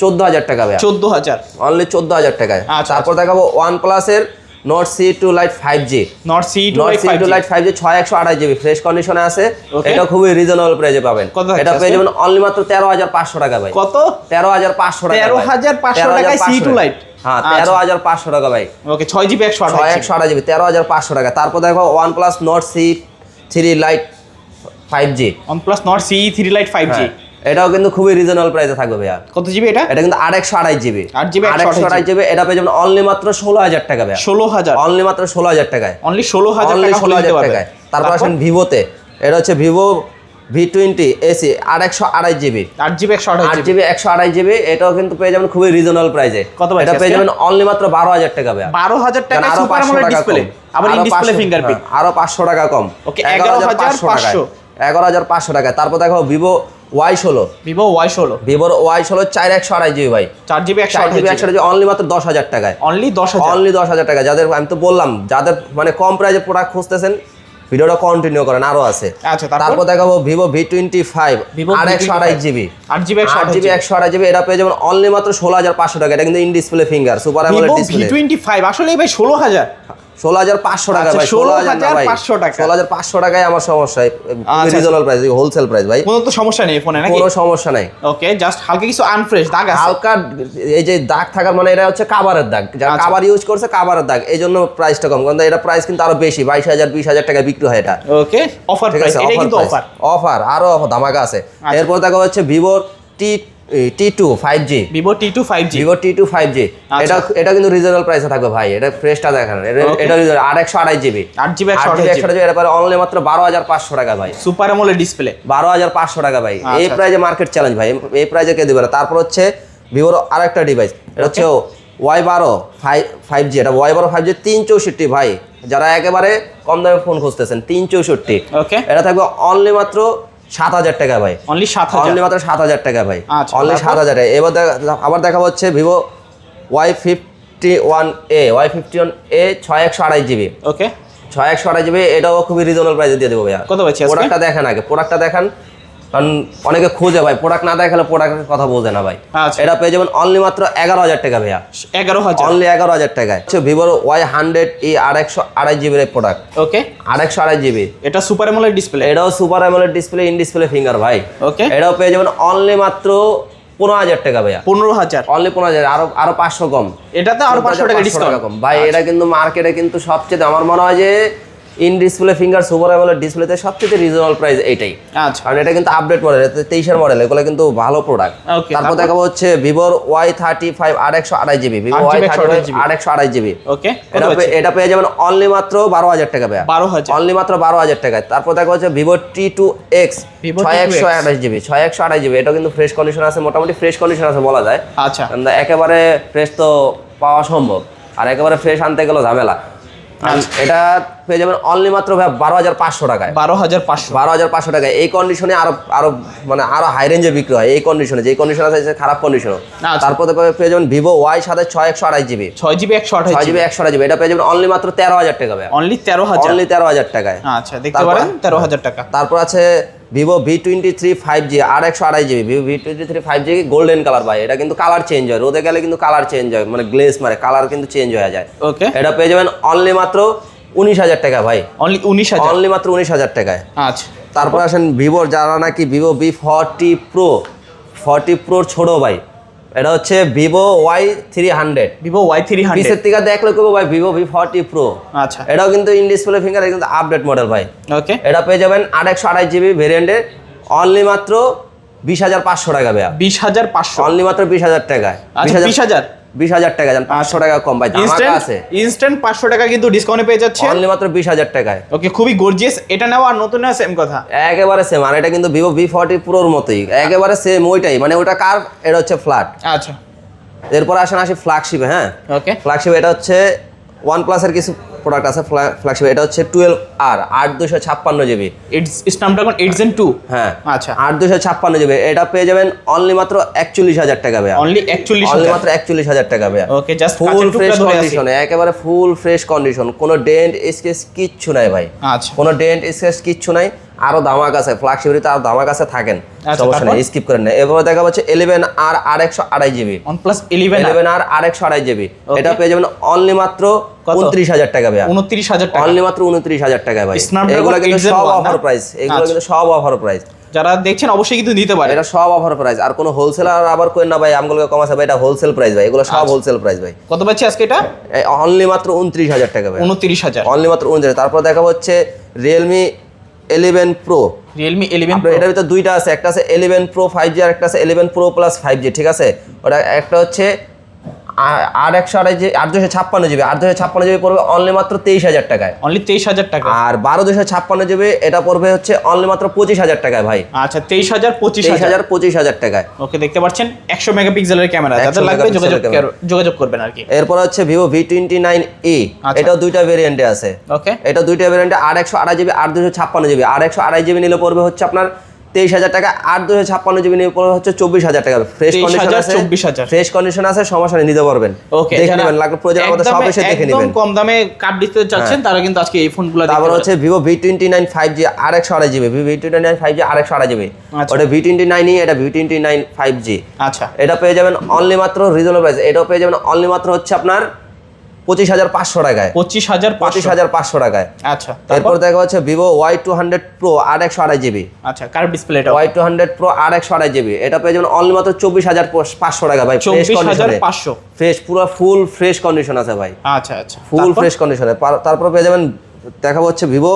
Speaker 1: চোদ্দ হাজার টাকা ভাই
Speaker 2: চোদ্দ হাজার
Speaker 1: অনলি চোদ্দ হাজার টাকায়।
Speaker 2: আচ্ছা,
Speaker 1: তারপর দেখাবো ওয়ান প্লাসের Nord C two lite five G
Speaker 2: Nord C two
Speaker 1: C two lite five G ছয় একশো আড়াই জিবি ফ্রেশ কন্ডিশনে আছে। এটা খুবই রিজনেবল প্রাইসে পাবেন। এটা পেয়ে যাবেন অনলি মাত্র তেরো হাজার পাঁচশো টাকা ভাই।
Speaker 2: কত?
Speaker 1: তেরো হাজার পাঁচশো টাকা ভাই।
Speaker 2: 13,500 টাকায়
Speaker 1: তেরো হাজার
Speaker 2: C2
Speaker 1: পাঁচশো
Speaker 2: Lite?
Speaker 1: হ্যাঁ
Speaker 2: আচ্ছা।
Speaker 1: তেরো হাজার পাঁচশো টাকা ভাই।
Speaker 2: ওকে ছয় জিবি একশো
Speaker 1: ছয়
Speaker 2: আঠাশ
Speaker 1: একশো আড়াই জিবি তেরো হাজার পাঁচশো টাকা। তারপর দেখো one plus Nord C three lite five G
Speaker 2: plus Nord C three lite five G
Speaker 1: এটাও কিন্তু খুবই রিজনেবল প্রাইসে থাকবে ভাইয়া।
Speaker 2: কত জিবি এটা?
Speaker 1: এটা কিন্তু আট একশো আড়াই জিবি
Speaker 2: 8 GB,
Speaker 1: আট একশো আড়াই জিবি এটা পেয়ে যাবেন অনলি মাত্র ষোলো হাজার টাকা ভাইয়া।
Speaker 2: ষোলো হাজার।
Speaker 1: অনলি মাত্র ষোলো হাজার টাকায়।
Speaker 2: অনলি ষোলো হাজার
Speaker 1: ষোলো হাজার টাকায়। তারপর আসেন ভিভোতে এটা হচ্ছে ভিভো ভি টোয়েন্টি এসি আর একশো আড়াই জিবি
Speaker 2: আট জিবি একশো
Speaker 1: আট
Speaker 2: জিবি
Speaker 1: জিবি একশো আড়াই জিবি এটাও কিন্তু পেয়ে যাবেন খুবই রিজনেবল প্রাইসে
Speaker 2: কত
Speaker 1: এটা পেয়ে যাবেন অনলি মাত্র বারো হাজার টাকা ভাইয়া।
Speaker 2: বারো হাজার টাকা আরও
Speaker 1: পাঁচশো টাকা কম। আরও
Speaker 2: ডিসপ্লে ফিঙ্গারপ্রিন্ট
Speaker 1: হ্যাঁ, আরও পাঁচশো টাকা কম।
Speaker 2: Okay, 11,500
Speaker 1: এগারো হাজার পাঁচশো টাকা। তারপর দেখো ভিভো ওয়াই ষোলো।
Speaker 2: ভিভো ওয়াই ষোলো।
Speaker 1: ভিভোর ওয়াই ষোলো চার একশো আড়াই জিবি ভাই।
Speaker 2: চার জিবি একশো
Speaker 1: চার জিবি একশো জিবি অনলি মাত্র দশ হাজার টাকায়।
Speaker 2: অনলি দশ
Speaker 1: অনলি দশ হাজার টাকা যাদের আমি তো বললাম যাদের মানে কম প্রাইজে প্রোডাক্ট খুঁজতেছেন ভিডিওটা কন্টিনিউ করেন আরও আছে।
Speaker 2: আচ্ছা তারপর?
Speaker 1: দেখাবো ভিভো ভি টোয়েন্টি ফাইভ আর একশো আড়াই জিবি
Speaker 2: আট জিবি একশো
Speaker 1: আট জিবি একশো আড়াই জিবি এটা পেয়ে যাবেন অনলি মাত্র ষোলো হাজার পাঁচশো টাকা। এটা কিন্তু in display finger super display
Speaker 2: twenty five আসলে ভাই ষোলো হাজার।
Speaker 1: ষোলো হাজার পাঁচশো টাকা
Speaker 2: আচ্ছা,
Speaker 1: ভাই
Speaker 2: 16,500 টাকা।
Speaker 1: ষোলো হাজার পাঁচশো টাকায় আমার সমস্যা
Speaker 2: আচ্ছা।
Speaker 1: রিজনাল প্রাইস হোলসেল প্রাইস ভাই।
Speaker 2: কোনো তো সমস্যা নেই ফোনে নাকি?
Speaker 1: কোনো সমস্যা নাই।
Speaker 2: ওকে জাস্ট হালকা কিছু আনফ্রেশ দাগ আছে।
Speaker 1: হালকা এই যে দাগ থাকার মানে এটা হচ্ছে কাবারের দাগ। যারা
Speaker 2: আচ্ছা।
Speaker 1: কাবার ইউজ করছে কাবারের দাগ। এই জন্য প্রাইসটা কম। কারণ এটা প্রাইস কিন্তু আরও বেশি বাইশ হাজার বিশ হাজার টাকা বিক্রি হয় এটা।
Speaker 2: ওকে অফার
Speaker 1: ঠিক আছে
Speaker 2: অফার
Speaker 1: অফার আরও অফার ধামাকা আছে।
Speaker 2: আচ্ছা।
Speaker 1: এরপর দেখা হচ্ছে ভিভোর T T two five G
Speaker 2: Vivo T two five G
Speaker 1: Vivo T two five G. এটা এটা কিন্তু রিজনেবল প্রাইসে থাকবে ভাই। এটা ফ্রেশটা দেখেন এটা আর একশো আড়াই জিবি
Speaker 2: আট জিবি একশো
Speaker 1: একশো জিবি এটা পরে অনলি মাত্র বারো হাজার পাঁচশো টাকা ভাই।
Speaker 2: সুপার আমোলেড ডিসপ্লে
Speaker 1: বারো হাজার পাঁচশো টাকা ভাই। এই। প্রাইজে মার্কেট চ্যালেঞ্জ ভাই। এই প্রাইজে কে দেবে না? তারপর হচ্ছে ভিভোর আরেকটা ডিভাইস এটা হচ্ছে ওয়াই বারো ফাইভ ফাইভ জি এটা ওয়াই বারো ফাইভ জি তিন চৌষট্টি ভাই। যারা একেবারে কম দামে ফোন খুঁজতেছেন তিন চৌষট্টি।
Speaker 2: ওকে
Speaker 1: এটা থাকবে অনলি মাত্র সাত হাজার টাকা ভাই।
Speaker 2: অনলি সাত হাজার।
Speaker 1: অনলি মাত্র সাত হাজার টাকা ভাই।
Speaker 2: আচ্ছা,
Speaker 1: অনলি সাত হাজার। টাকা এবার আবার দেখা হচ্ছে Vivo Y fifty one A. Y fifty one A ছয় একশো আড়াই জিবি।
Speaker 2: ওকে
Speaker 1: ছয় একশো আড়াই জিবি এটাও খুবই রিজনেবল প্রাইসে দিয়ে দেবো ভাইয়া।
Speaker 2: কত পাচ্ছি
Speaker 1: প্রোডাক্টটা দেখেন আগে। প্রোডাক্টটা দেখান। কারণ অনেকে খুঁজে ভাই প্রোডাক্ট না দেখালে প্রোডাক্টের কথা বোঝে না ভাই।
Speaker 2: আচ্ছা।
Speaker 1: এটা পেয়ে যাবেন অনলি মাত্র এগারো হাজার টাকা ভাইয়া।
Speaker 2: এগারো হাজার?
Speaker 1: অনলি এগারো হাজার টাকায়। হচ্ছে ভিভোর ওয়াই হান্ড্রেড ই একশো আড়াই জিবির প্রোডাক্ট
Speaker 2: ওকে
Speaker 1: একশো আড়াই জিবি
Speaker 2: এটা সুপার আমোলেড ডিসপ্লে
Speaker 1: এটাও super AMOLED display in display finger ভাই।
Speaker 2: ওকে
Speaker 1: এটাও পেয়ে যাবেন অনলি মাত্র পনেরো হাজার টাকা ভাইয়া।
Speaker 2: পনেরো হাজার?
Speaker 1: অনলি পনেরো হাজার আরও আরও পাঁচশো কম।
Speaker 2: এটাতে আরও পাঁচশো টাকা
Speaker 1: 500
Speaker 2: ডিসকাউন্ট
Speaker 1: কম। ভাই এটা কিন্তু মার্কেটে কিন্তু সবচেয়ে আমার মনে হয় যে in display finger super AMOLED ডিসপ্লেতে সবচেয়ে রিজনেবল প্রাইস এইটাই
Speaker 2: আচ্ছা।
Speaker 1: কারণ এটা কিন্তু আপডেট মডেল তেইশের মডেল এগুলো কিন্তু ভালো প্রোডাক্ট তারপর? দেখাবো হচ্ছে ভিভোর ওয়াই থার্টি ফাইভ আর একশো আড়াই জিবি ভিভো ওয়াই থার্টি আর একশো আড়াই জিবি
Speaker 2: ওকে
Speaker 1: এটা পেয়ে যাবেন অনলি মাত্র বারো হাজার টাকা ভাইয়া।
Speaker 2: বারো হাজার।
Speaker 1: অনলি মাত্র বারো হাজার টাকায়। তারপর দেখা হচ্ছে ভিভো টি টু এক্স ছয় একশো আঠাশ জিবি ছয় একশো আঠাশ জিবি এটা কিন্তু ফ্রেশ কন্ডিশন আছে মোটামুটি ফ্রেশ কন্ডিশন আছে বলা যায়।
Speaker 2: আচ্ছা।
Speaker 1: একেবারে ফ্রেশ তো পাওয়া সম্ভব। আর একেবারে ফ্রেশ আনতে গেলেও ঝামেলা। এটা পেয়ে যাবেন অনলি মাত্র ভাই বারো হাজার পাঁচশো টাকায়।
Speaker 2: বারো হাজার পাঁচশো।
Speaker 1: বারো হাজার পাঁচশো টাকায়। এই কন্ডিশনে আরও আরও মানে আরও হাই রেঞ্জে বিক্রি হয়। এই কন্ডিশনে যে কন্ডিশন আছে খারাপ কন্ডিশন তারপর তারপরে পেয়ে যাবেন ভিভো ওয়াই সাথে ছয় একশো আড়াই জিবি।
Speaker 2: ছয় জিবি একশো আঠাশ
Speaker 1: ছয় জিবি একশো আড়াই জিবি। এটা পেয়ে যাবেন অনলি মাত্র তেরো হাজার টাকা ভাই।
Speaker 2: অনলি তেরো হাজার।
Speaker 1: অনলি তেরো হাজার টাকায়।
Speaker 2: আচ্ছা দেখতে পারেন তেরো হাজার টাকা।
Speaker 1: তারপর আছে Vivo V twenty three five G আর একশো আড়াই GB Vivo V twenty three five G golden colour ভাই? এটা কিন্তু কালার চেঞ্জ হয় রোদে গেলে কিন্তু কালার চেঞ্জ হয় মানে গ্লেস মারে কালার কিন্তু চেঞ্জ হয়ে যায়।
Speaker 2: ওকে
Speaker 1: এটা পেয়ে যাবেন অনলি মাত্র উনিশ হাজার টাকা ভাই।
Speaker 2: অনলি উনিশ হাজার।
Speaker 1: অনলি মাত্র উনিশ হাজার টাকায়।
Speaker 2: আচ্ছা।
Speaker 1: তারপর আসেন ভিভোর যারা নাকি Vivo V forty pro forty প্রোর ছোটো ভাই এটা হচ্ছে Vivo Y three hundred
Speaker 2: Vivo Y three hundred
Speaker 1: থেকে দেখলে কেউ ভাই ভিভো ভি ফর্টি প্রো
Speaker 2: আচ্ছা।
Speaker 1: এটাও কিন্তু ইন ডিসপ্লে ফিঙ্গার কিন্তু আপডেট মডেল ভাই।
Speaker 2: ওকে
Speaker 1: এটা পেয়ে যাবেন আট একশো আড়াই জিবি ভেরিয়েন্টের অনলি মাত্র বিশ হাজার পাঁচশো টাকা ভাইয়া।
Speaker 2: বিশ হাজার পাঁচশো।
Speaker 1: অনলি মাত্র বিশ হাজার টাকায়।
Speaker 2: আচ্ছা বিশ হাজার?
Speaker 1: বিশ হাজার টাকা যান পাঁচশো টাকা কম ভাই আছে।
Speaker 2: ইনস্ট্যান্ট পাঁচশো টাকা কিন্তু ডিসকাউন্টে পেয়ে যাচ্ছে।
Speaker 1: অনলি মাত্র বিশ হাজার টাকায়।
Speaker 2: ওকে খুবই গর্জিয়াস এটা নেওয়া আর নতুন নেওয়া সেম কথা?
Speaker 1: একেবারে সেম আর এটা কিন্তু ভিভো ভি ফর্টি প্রোর মতোই। একেবারে সেম ওইটাই। মানে ওটা কার? এটা হচ্ছে ফ্ল্যাট
Speaker 2: আচ্ছা।
Speaker 1: এরপর আসেন আসি ফ্ল্যাগশিপে হ্যাঁ?
Speaker 2: ওকে
Speaker 1: ফ্ল্যাগশিপ এটা হচ্ছে ওয়ান প্লাসের কিছু প্রোডাক্ট আছে ফ্ল্যাগশিপ এটা হচ্ছে টুয়েলভ আর আট দুশো ছাপ্পান্ন GB
Speaker 2: Snapdragon eight gen two
Speaker 1: হ্যাঁ।
Speaker 2: আচ্ছা।
Speaker 1: আট দুশো ছাপ্পান্ন জিবি এটা পেয়ে যাবেন অনলি মাত্র একচল্লিশ হাজার টাকা ভাইয়া।
Speaker 2: অনলি একচল্লিশ
Speaker 1: অনলি মাত্র একচল্লিশ হাজার টাকা ভাইয়া।
Speaker 2: ওকে জাস্ট
Speaker 1: ফুল ফ্রেশ কন্ডিশনে একেবারে ফুল ফ্রেশ কন্ডিশন কোনো ডেন্ট স্কেচ কিচ্ছু নাই ভাই।
Speaker 2: আচ্ছা।
Speaker 1: কোনো ডেন্ট স্কেচ কিচ্ছু নাই। আরও দামাক আছে ফ্ল্যাগশিপে আরও দামাক আছে থাকেন
Speaker 2: আচ্ছা,
Speaker 1: সমস্যা নেই স্কিপ করেন না। এরপরে দেখা যাচ্ছে ইলেভেন আর আর একশো আড়াই GB
Speaker 2: OnePlus eleven
Speaker 1: eleven আর আর একশো আড়াই জিবি এটা পেয়ে যাবেন অনলি মাত্র
Speaker 2: কত?
Speaker 1: উনত্রিশ হাজার টাকা ভাইয়া।
Speaker 2: উনত্রিশ হাজার টাকা।
Speaker 1: অনলি মাত্র উনত্রিশ হাজার টাকা ভাই। এগুলো কিন্তু সব অফার প্রাইস এগুলো
Speaker 2: আচ্ছা।
Speaker 1: কিন্তু সব অফার প্রাইস
Speaker 2: যারা দেখছেন অবশ্যই কিন্তু নিতে পারে।
Speaker 1: এটা সব অফার প্রাইস আর কোনো হোলসেলার আবার কই না ভাই আমগুলোকে কম আছে ভাই এটা হোলসেল প্রাইস ভাই। এগুলো
Speaker 2: আচ্ছা।
Speaker 1: সব হোলসেল প্রাইস ভাই।
Speaker 2: কত পাচ্ছি আজকে এটা?
Speaker 1: অনলি মাত্র উনত্রিশ হাজার টাকা ভাই।
Speaker 2: উনত্রিশ হাজার।
Speaker 1: অনলি মাত্র উনত্রিশ তারপর দেখা হচ্ছে Realme eleven pro
Speaker 2: Realme eleven
Speaker 1: pro এটার ভিতরে দুইটা আছে একটা আছে ইলেভেন প্রো ফাইভ জি আর একটা আছে eleven pro plus five G ঠিক আছে? ওটা একটা হচ্ছে আর একশো আড়াই জি আট দুশো ছাপ্পান্ন জিবি। আট দুশো ছাপ্পান্ন জিবি পড়বে অনলি মাত্র তেইশ হাজার টাকায়।
Speaker 2: অনলি তেইশ হাজার টাকা
Speaker 1: আর বারো দুশো ছাপ্পান্ন জিবি এটা পড়বে হচ্ছে অনলি মাত্র পঁচিশ হাজার টাকায় ভাই।
Speaker 2: আচ্ছা তেইশ হাজার পঁচিশ হাজার।
Speaker 1: পঁচিশ হাজার টাকায়।
Speaker 2: ওকে দেখতে পাচ্ছেন একশো মেগাপিক্সেলের ক্যামেরা।
Speaker 1: 100
Speaker 2: যাদের লাগবে যোগাযোগ। যোগাযোগ করবেন আর কি।
Speaker 1: এরপর হচ্ছে ভিভো ভি টোয়েন্টি নাইন
Speaker 2: আচ্ছা।
Speaker 1: এটাও দুইটা ভেরিয়েন্টে আছে।
Speaker 2: ওকে।
Speaker 1: এটা দুইটা ভেরিয়েন্টে আর একশো আড়াই জিবি আর দুশো ছাপ্পান্ন জিবি। আর একশো আড়াই জিবি নিলে পড়বে হচ্ছে আপনার তেইশ হাজার টাকা আর দুশো ছাপ্পান্ন জিবি নিলে পড়বে হচ্ছে চব্বিশ হাজার টাকা। ফ্রেশ কন্ডিশন আছে
Speaker 2: 24,000
Speaker 1: ফ্রেশ কন্ডিশন আছে সমস্যা নেই নিতে পারবেন।
Speaker 2: ওকে
Speaker 1: দেখে নেবেন লাগলে প্রয়োজন আমাদের সব এসে দেখে
Speaker 2: একদম
Speaker 1: নেবেন।
Speaker 2: কম দামে কার্ড দিতে চাচ্ছেন তারা কিন্তু আজকে এই ফোনগুলো
Speaker 1: তারপর হচ্ছে Vivo V twenty nine five G আর একশো আড়াই GB. V twenty nine five G আর একশো আড়াই জিবি।
Speaker 2: আচ্ছা।
Speaker 1: ওটা ভি টোয়েন্টি নাইন এটা V twenty nine five G
Speaker 2: আচ্ছা।
Speaker 1: এটা পেয়ে যাবেন অনলি মাত্র রিজনেবল প্রাইস এটাও পেয়ে যাবেন অনলি মাত্র হচ্ছে আপনার পঁচিশ হাজার পাঁচশো টাকায়।
Speaker 2: পঁচিশ হাজার
Speaker 1: পঁচিশ? হাজার পাঁচশো টাকায়।
Speaker 2: আচ্ছা
Speaker 1: এরপর দেখা হচ্ছে Vivo Y two hundred pro আর একশো আড়াই জিবি।
Speaker 2: আচ্ছা কার ডিসপ্লেটা
Speaker 1: ওয়াই টু হান্ড্রেড প্রো আর একশো আড়াই জিবি। এটা পেয়ে যাবেন অনলি মাত্র চব্বিশ হাজার পাঁচশো টাকা ভাই
Speaker 2: চব্বিশ হাজার পাঁচশো?
Speaker 1: ফ্রেশ পুরো ফুল ফ্রেশ কন্ডিশন আছে ভাই।
Speaker 2: আচ্ছা আচ্ছা।
Speaker 1: ফুল
Speaker 2: তারপর?
Speaker 1: ফ্রেশ কন্ডিশনে তারপর পেয়ে যাবেন দেখা হচ্ছে Vivo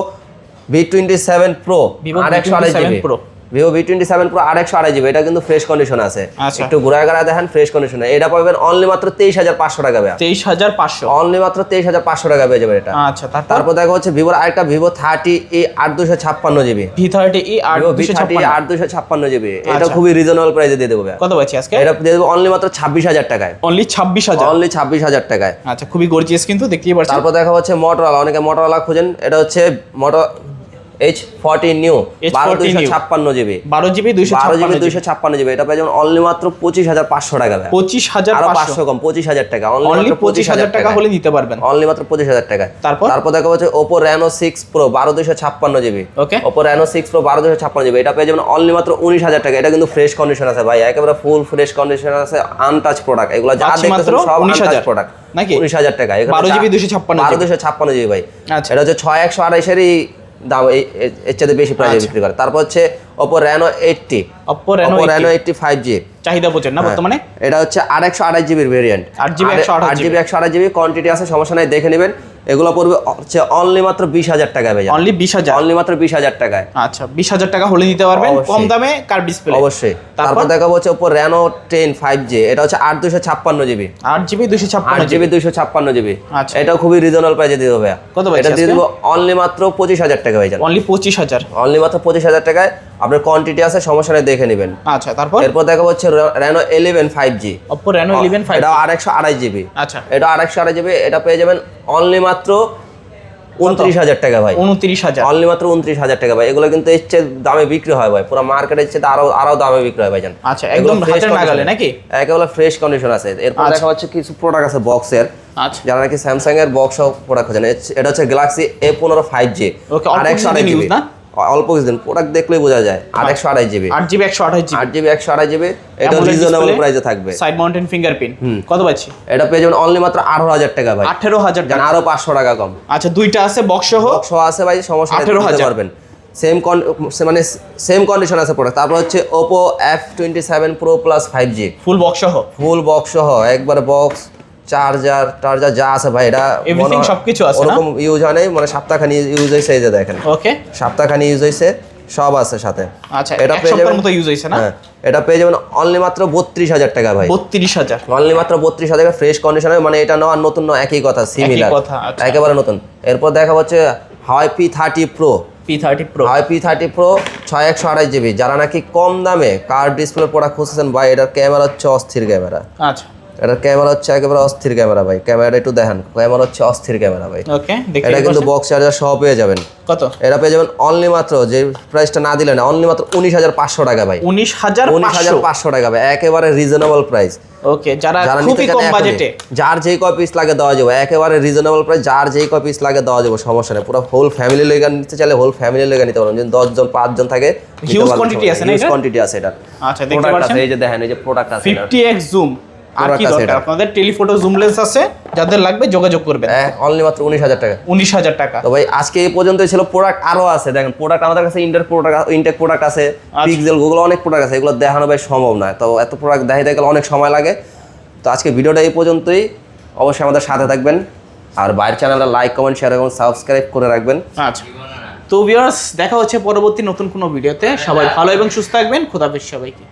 Speaker 1: V twenty seven pro আর একশো আড়াই
Speaker 2: V27
Speaker 1: GB.
Speaker 2: Pro।
Speaker 1: Vivo V twenty seven pro আর একশো আড়াই জিবি এটা কিন্তু ফ্রেশ কন্ডিশন আছে।
Speaker 2: আচ্ছা।
Speaker 1: একটু ঘুরায় ঘুরায় দেখেন ফ্রেশ কন্ডিশনে এটা পাবেন অনলি মাত্র তেইশ হাজার পাঁচশো টাকা
Speaker 2: তেইশ হাজার পাঁচশো।
Speaker 1: অনলি মাত্র তেইশ হাজার পাঁচশো টাকা পেয়ে যাবে এটা।
Speaker 2: আচ্ছা তারপর?
Speaker 1: দেখা হচ্ছে ভিভোর আরেকটা ভিভো থার্টি এ আট দুশো ছাপ্পান্ন জিবি
Speaker 2: ভি থার্টি ই আট
Speaker 1: থার্টি আট দুশো ছাপ্পান্ন। জিবি এটা
Speaker 2: আচ্ছা।
Speaker 1: খুবই রিজনেবল প্রাইসে দিয়ে দেবো
Speaker 2: কত পাচ্ছি আজকে?
Speaker 1: এটা দিয়ে দেবো অনলি মাত্র ছাব্বিশ হাজার টাকায়।
Speaker 2: অনলি ছাব্বিশ হাজার।
Speaker 1: অনলি ছাব্বিশ হাজার টাকায়।
Speaker 2: আচ্ছা খুবই গর্জিয়াস কিন্তু দেখতেই পাচ্ছি
Speaker 1: তারপর দেখা হচ্ছে মোটরওয়ালা অনেকে মোটরওয়ালা খুঁজেন। এটা হচ্ছে মোটর এইচ ফর্টি নিউ বারো দুইশো
Speaker 2: new।
Speaker 1: ছাপ্পান্ন জিবি
Speaker 2: বারো জিবি দুইশো
Speaker 1: বারো জিবি দুইশো ছাপ্পান্ন জিবি এটা যাবেন অনলি মাত্র পঁচিশ হাজার পাঁচশো টাকা।
Speaker 2: পঁচিশ হাজার
Speaker 1: আরও
Speaker 2: পাঁচশো।
Speaker 1: কম পঁচিশ হাজার টাকা।
Speaker 2: অনলি পঁচিশ হাজার টাকা হলে নিতে পারবেন।
Speaker 1: অনলি মাত্র পঁচিশ হাজার টাকা
Speaker 2: তারপর?
Speaker 1: তারপর দেখা হচ্ছে ওপো র্যানো সিক্স প্রো বারো দুইশো ছাপ্পান্ন GB
Speaker 2: okay
Speaker 1: Oppo Reno six pro বারো দুশো ছাপ্পান্ন জিবি এটা পেয়ে যাবেন অনলি মাত্র উনিশ হাজার টাকা। এটা কিন্তু ফ্রেশ কন্ডিশন আছে ভাই। একেবারে ফুল ফ্রেশ কন্ডিশন আছে আনটাচ প্রোডাক্ট এগুলো যা দেখতেছেন সব আনটাচ প্রোডাক্ট
Speaker 2: নাকি?
Speaker 1: উনিশ হাজার টাকা।
Speaker 2: 12
Speaker 1: যা-
Speaker 2: GB 256
Speaker 1: বারো দুশো ছাপ্পান্ন জিবি ভাই।
Speaker 2: আচ্ছা।
Speaker 1: এটা হচ্ছে ছয় একশো আড়াইশেরই দাম এই এর- এর চাইতে বেশি প্রাইসে
Speaker 2: আচ্ছা।
Speaker 1: বিক্রি করে। তারপর হচ্ছে Oppo Reno eighty
Speaker 2: Oppo Reno
Speaker 1: Oppo Reno eighty five G
Speaker 2: চাহিদা বোঝেন না বর্তমানে?
Speaker 1: এটা হচ্ছে আড়াইশো আড়াই জিবির ভেরিয়েন্ট
Speaker 2: 8GB, 128
Speaker 1: আট জিবি একশো আড়াই জিবি। কোয়ান্টিটি আছে সমস্যা নাই দেখে নেবেন। এগুলো পড়বে হচ্ছে অনলি মাত্র বিশ হাজার টাকায় ভাই
Speaker 2: অনলি বিশ হাজার?
Speaker 1: অনলি মাত্র বিশ হাজার টাকায়।
Speaker 2: আচ্ছা বিশ হাজার টাকা হলে নিতে পারবেন কম দামে কার ডিসপ্লে
Speaker 1: অবশ্যই।
Speaker 2: তারপর?
Speaker 1: দেখা হচ্ছে Oppo Reno ten five G এটা হচ্ছে আট দুশো ছাপ্পান্ন জিবি
Speaker 2: আট জিবি দুশো ছাপ্পান্ন
Speaker 1: জিবি দুইশো ছাপ্পান্ন জিবি
Speaker 2: আচ্ছা।
Speaker 1: এটাও খুবই রিজনেবল প্রাইসে দিয়ে দেবো
Speaker 2: কত
Speaker 1: এটা দিয়ে? দেবো অনলি মাত্র পঁচিশ হাজার টাকা হয়ে যাবে
Speaker 2: অনলি পঁচিশ হাজার?
Speaker 1: অনলি মাত্র পঁচিশ হাজার টাকায় আপনার কোয়ান্টিটি আছে সমস্যা নেই দেখে নেবেন।
Speaker 2: আচ্ছা তারপর?
Speaker 1: এরপর দেখা হচ্ছে Reno eleven five G
Speaker 2: Oppo Reno eleven five
Speaker 1: এটা আর একশো আড়াই জিবি
Speaker 2: আচ্ছা।
Speaker 1: এটা আর একশো আড়াই জিবি এটা পেয়ে যাবেন অনলি মাত্র উনত্রিশ হাজার টাকা ভাই।
Speaker 2: উনত্রিশ হাজার।
Speaker 1: অনলি মাত্র উনত্রিশ হাজার টাকা ভাই। এগুলো কিন্তু চেয়ে দামে বিক্রি হয় ভাই। পুরো মার্কেটের চেয়ে আরও আরও দামে বিক্রি হয় ভাইজান।
Speaker 2: আচ্ছা, একদম হাতের নাগালে নাকি?
Speaker 1: একেবারে ফ্রেশ কন্ডিশন আছে। এরপর
Speaker 2: আচ্ছা।
Speaker 1: দেখা যাচ্ছে কিছু প্রোডাক্ট আছে বক্সের
Speaker 2: আচ্ছা।
Speaker 1: যারা নাকি স্যামসাং এর বক্স প্রোডাক্ট খোঁজেন। এটা হচ্ছে গ্যালাক্সি এ পনেরো ফাইভ জি
Speaker 2: Okay, অল্প কিছুদিন use না?
Speaker 1: অল্প কিছুদিন। প্রোডাক্ট দেখলেই বোঝা যায়। আর একশো আড়াই জিবি।
Speaker 2: আট জিবি একশো আঠাশ জিবি।
Speaker 1: আট জিবি একশো আড়াই জিবি। এটা রিজনেবল প্রাইসে থাকবে।
Speaker 2: সাইড মাউন্টেন ফিঙ্গারপ্রিন্ট কত পাচ্ছি?
Speaker 1: এটা পেয়ে যাবেন অনলি মাত্র আঠারো হাজার টাকা ভাই।
Speaker 2: আঠেরো হাজার টাকা।
Speaker 1: আরও পাঁচশো টাকা কম।
Speaker 2: আচ্ছা দুইটা আছে বক্স সহ?
Speaker 1: বক্স আছে ভাই সমস্যা
Speaker 2: 18,000
Speaker 1: দিতে পারবেন। সেম কন মানে সেম কন্ডিশন আছে প্রোডাক্ট তারপর হচ্ছে Oppo F twenty seven pro plus five G
Speaker 2: full box সহ?
Speaker 1: ফুল বক্স সহ একবার বক্স চার্জার টার্জার যা আছে ভাই এটা
Speaker 2: সবকিছু আছে
Speaker 1: ওরকম ইউজ হয় নাই মানে সপ্তাহখানি ইউজ হয়েছে এই যে দেখেন।
Speaker 2: ওকে
Speaker 1: সপ্তাহখানি ইউজ হয়েছে সব আছে সাথে।
Speaker 2: আচ্ছা
Speaker 1: এটা পেয়ে যাবেন
Speaker 2: মতো ইউজ হয়েছে না?
Speaker 1: হ্যাঁ এটা পেয়ে যাবেন অনলি মাত্র বত্রিশ হাজার টাকা ভাই।
Speaker 2: বত্রিশ হাজার।
Speaker 1: অনলি মাত্র বত্রিশ হাজার ফ্রেশ কন্ডিশনে মানে এটা নেওয়ার নতুন নয় একই কথা সিমিলার
Speaker 2: আচ্ছা।
Speaker 1: একেবারে নতুন। এরপর দেখা হচ্ছে Huawei P thirty pro
Speaker 2: P thirty pro
Speaker 1: Huawei P thirty pro ছয় একশো আড়াই জিবি যারা নাকি কম দামে কার ডিসপ্লে প্রোডাক্ট খুঁজতেছেন ভাই এটার ক্যামেরা হচ্ছে অস্থির ক্যামেরা
Speaker 2: আচ্ছা।
Speaker 1: এটার ক্যামেরা হচ্ছে একেবারে অস্থির ক্যামেরা ভাই। ক্যামেরাটা একটু দেখেন। ক্যামেরা হচ্ছে অস্থির ক্যামেরা ভাই।
Speaker 2: ওকে
Speaker 1: এটা কিন্তু? বক্স চার্জার সহ পেয়ে যাবেন।
Speaker 2: কত?
Speaker 1: এটা পেয়ে যাবেন অনলি মাত্র যে প্রাইসটা না দিলেন অনলি মাত্র উনিশ হাজার পাঁচশো টাকা ভাই।
Speaker 2: উনিশ হাজার
Speaker 1: উনিশ হাজার
Speaker 2: পাঁচশো
Speaker 1: টাকা ভাই একেবারে রিজনেবল প্রাইস
Speaker 2: ওকে যারা খুবই কম বাজেটে
Speaker 1: যার যেই কয় পিস লাগে দেওয়া যাবে একেবারে রিজনেবল প্রাইস যার যেই কয় পিস লাগে দেওয়া যাবে সমস্যা নেই। পুরো হোল ফ্যামিলি লেগে নিতে চাইলে হোল ফ্যামিলি লেগে নিতে পারবেন। যদি দশজন পাঁচজন থাকে
Speaker 2: Huge quantity আছে না
Speaker 1: হিউজ কোয়ান্টিটি আছে এটা।
Speaker 2: আচ্ছা দেখতে পাচ্ছেন?
Speaker 1: এই যে দেখেন এই যে প্রোডাক্ট আছে এটা।
Speaker 2: ফিফটি এক্স জুম আর কি দরকার? আপনাদের টেলিফোটো জুম লেন্স আছে যাদের লাগবে যোগাযোগ করবেন।
Speaker 1: অনলি মাত্র উনিশ হাজার টাকা।
Speaker 2: উনিশ হাজার টাকা।
Speaker 1: তো ভাই আজকে এই পর্যন্তই ছিল প্রোডাক্ট আরও আছে। দেখেন প্রোডাক্ট আমাদের কাছে ইন্টার প্রোডাক্ট ইনটেক প্রোডাক্ট আছে
Speaker 2: আচ্ছা।
Speaker 1: পিক্সেল গুগল অনেক প্রোডাক্ট আছে এগুলো দেখানো ভাই সম্ভব নয়। তো এত প্রোডাক্ট দেখাইতে গেলে অনেক সময় লাগে। তো আজকে ভিডিওটা এই পর্যন্তই। অবশ্যই আমাদের সাথে থাকবেন। আর বাইরের চ্যানেলটা লাইক কমেন্ট শেয়ার এবং সাবস্ক্রাইব করে রাখবেন।
Speaker 2: আচ্ছা। তো ভিউয়ার্স দেখা হচ্ছে পরবর্তী নতুন কোনো ভিডিওতে। সবাই ভালো এবং সুস্থ থাকবেন। খোদাফেজ সবাইকে।